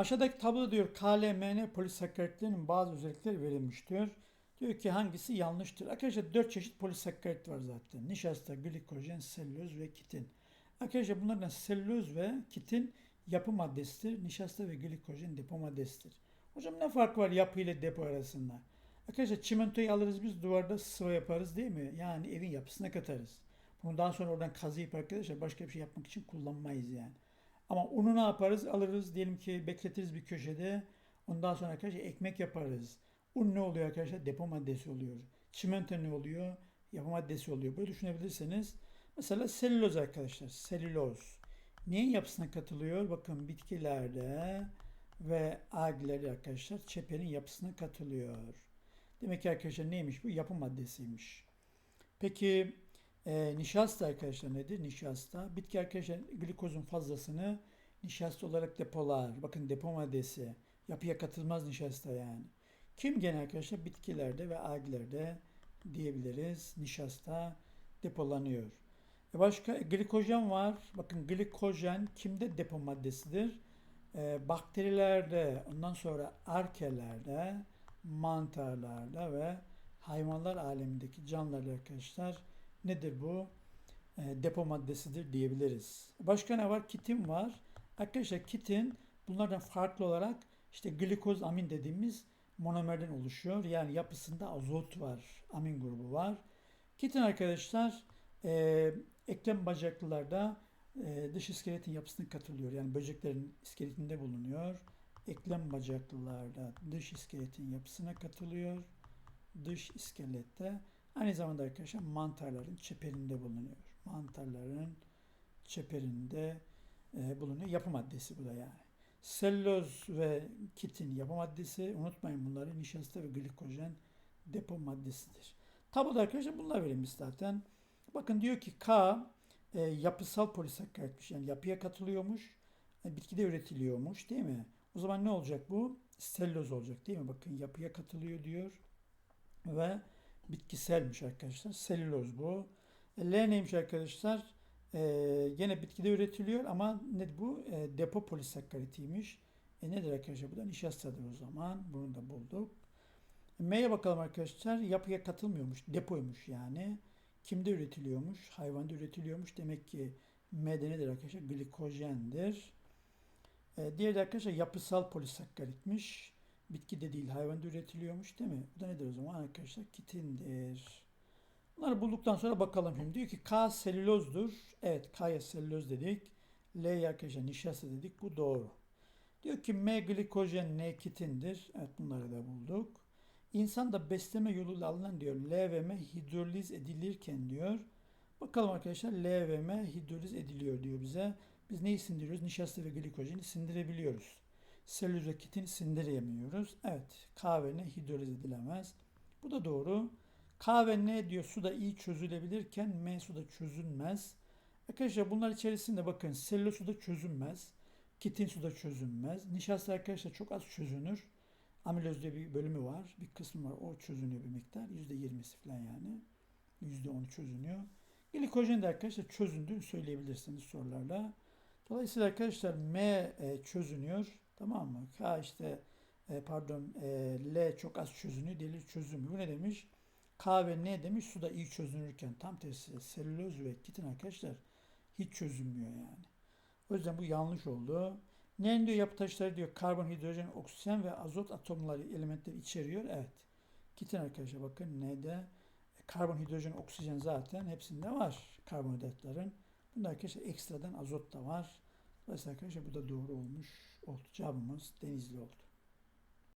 Aşağıdaki tabloda diyor KLMN polisakkaritlerinin bazı özellikleri verilmiş diyor. Diyor ki hangisi yanlıştır? Arkadaşlar 4 çeşit polisakkarit var zaten. Nişasta, glikojen, selüloz ve kitin. Arkadaşlar bunlardan selüloz ve kitin yapı maddesidir. Nişasta ve glikojen depo maddesidir. Hocam ne fark var yapı ile depo arasında? Arkadaşlar çimentoyu alırız biz duvarda sıva yaparız değil mi? Yani evin yapısına katarız. Bunu daha sonra oradan kazıyıp arkadaşlar başka bir şey yapmak için kullanmayız yani. Ama unu ne yaparız? Alırız diyelim ki bekletiriz bir köşede. Ondan sonra arkadaşlar ekmek yaparız. Un ne oluyor arkadaşlar? Depo maddesi oluyor. Çimento ne oluyor? Yapı maddesi oluyor. Böyle düşünebilirseniz. Mesela selüloz arkadaşlar. Selüloz. Neyin yapısına katılıyor? Bakın bitkilerde ve algilerde arkadaşlar çeperin yapısına katılıyor. Demek ki arkadaşlar neymiş bu? Yapı maddesiymiş. Peki e, nişasta arkadaşlar nedir? Nişasta. Bitki arkadaşlar glikozun fazlasını nişasta olarak depolar. Bakın depo maddesi. Yapıya katılmaz nişasta yani. Kim gene arkadaşlar? Bitkilerde ve algilerde diyebiliriz. Nişasta depolanıyor. E başka e, glikojen var. Bakın glikojen kimde depo maddesidir? E, bakterilerde, ondan sonra arkelerde, mantarlarda ve hayvanlar alemindeki canlılarda arkadaşlar nedir bu? E, depo maddesidir diyebiliriz. Başka ne var? Kitin var. Arkadaşlar kitin bunlardan farklı olarak işte glikoz amin dediğimiz monomerden oluşuyor. Yani yapısında azot var, amin grubu var. Kitin arkadaşlar e, eklem bacaklılarda e, dış iskeletin yapısına katılıyor. Yani böceklerin iskeletinde bulunuyor. Eklem bacaklılarda dış iskeletin yapısına katılıyor. Dış iskelette aynı zamanda arkadaşlar mantarların çeperinde bulunuyor. Mantarların çeperinde e, bulunuyor. Yapı maddesi bu da yani. Selüloz ve kitin yapı maddesi. Unutmayın bunları nişasta ve glikojen depo maddesidir. Tabloda arkadaşlar bunlar verilmiş zaten. Bakın diyor ki K e, yapısal polisakkaritmiş. Yani yapıya katılıyormuş. E, bitkide üretiliyormuş değil mi? O zaman ne olacak bu? Selüloz olacak değil mi? Bakın yapıya katılıyor diyor. Ve bitkiselmiş arkadaşlar. Selüloz bu. E, L neymiş arkadaşlar? E, gene bitkide üretiliyor ama ne bu? E, depo polisakkaritiymiş. E nedir arkadaşlar? Bu da nişastadır o zaman. Bunu da bulduk. M'ye bakalım arkadaşlar. Yapıya katılmıyormuş. Depoymuş yani. Kimde üretiliyormuş? Hayvanda üretiliyormuş. Demek ki M'de nedir arkadaşlar? Glikojendir. E, diğeri de arkadaşlar yapısal polisakkaritmiş. Bitkide değil hayvanda üretiliyormuş değil mi? Bu da nedir o zaman arkadaşlar? Kitindir. Bunları bulduktan sonra bakalım şimdi. Diyor ki K selülozdur. Evet K'ya selüloz dedik. L'ye arkadaşlar nişasta dedik. Bu doğru. Diyor ki M glikojen, N kitindir. Evet bunları da bulduk. İnsan da besleme yoluyla alınan diyor L ve M hidroliz edilirken diyor. Bakalım arkadaşlar L ve M hidroliz ediliyor diyor bize. Biz neyi sindiriyoruz? Nişasta ve glikojeni sindirebiliyoruz. Selüloz ve kitin sindiremiyoruz. Evet K ve hidroliz edilemez. Bu da doğru. K ve N diyor suda iyi çözülebilirken M suda çözülmez. Arkadaşlar bunlar içerisinde bakın selüloz suda çözünmez. Kitin suda çözünmez. Nişasta arkadaşlar çok az çözünür. Amiloz diye bir bölümü var. Bir kısmı var. O çözünüyor bir miktar. %20'si falan yani. %10'u çözünüyor. Glikojen de arkadaşlar çözündüğünü söyleyebilirsiniz sorularla. Dolayısıyla arkadaşlar M e, çözünüyor. Tamam mı? K işte e, pardon e, L çok az çözünüyor. Diğeri çözünmüyor. Bu ne demiş? K ve N demiş suda iyi çözünürken tam tersi selüloz ve kitin arkadaşlar hiç çözünmüyor yani. O yüzden bu yanlış oldu. Ne diyor yapı taşları diyor karbon, hidrojen, oksijen ve azot atomları elementleri içeriyor. Evet. Kitin arkadaşlar bakın N'de karbon, hidrojen, oksijen zaten hepsinde var karbonhidratların. Bunda arkadaşlar ekstradan azot da var. Dolayısıyla arkadaşlar bu da doğru olmuş oldu. Cevabımız denizli oldu.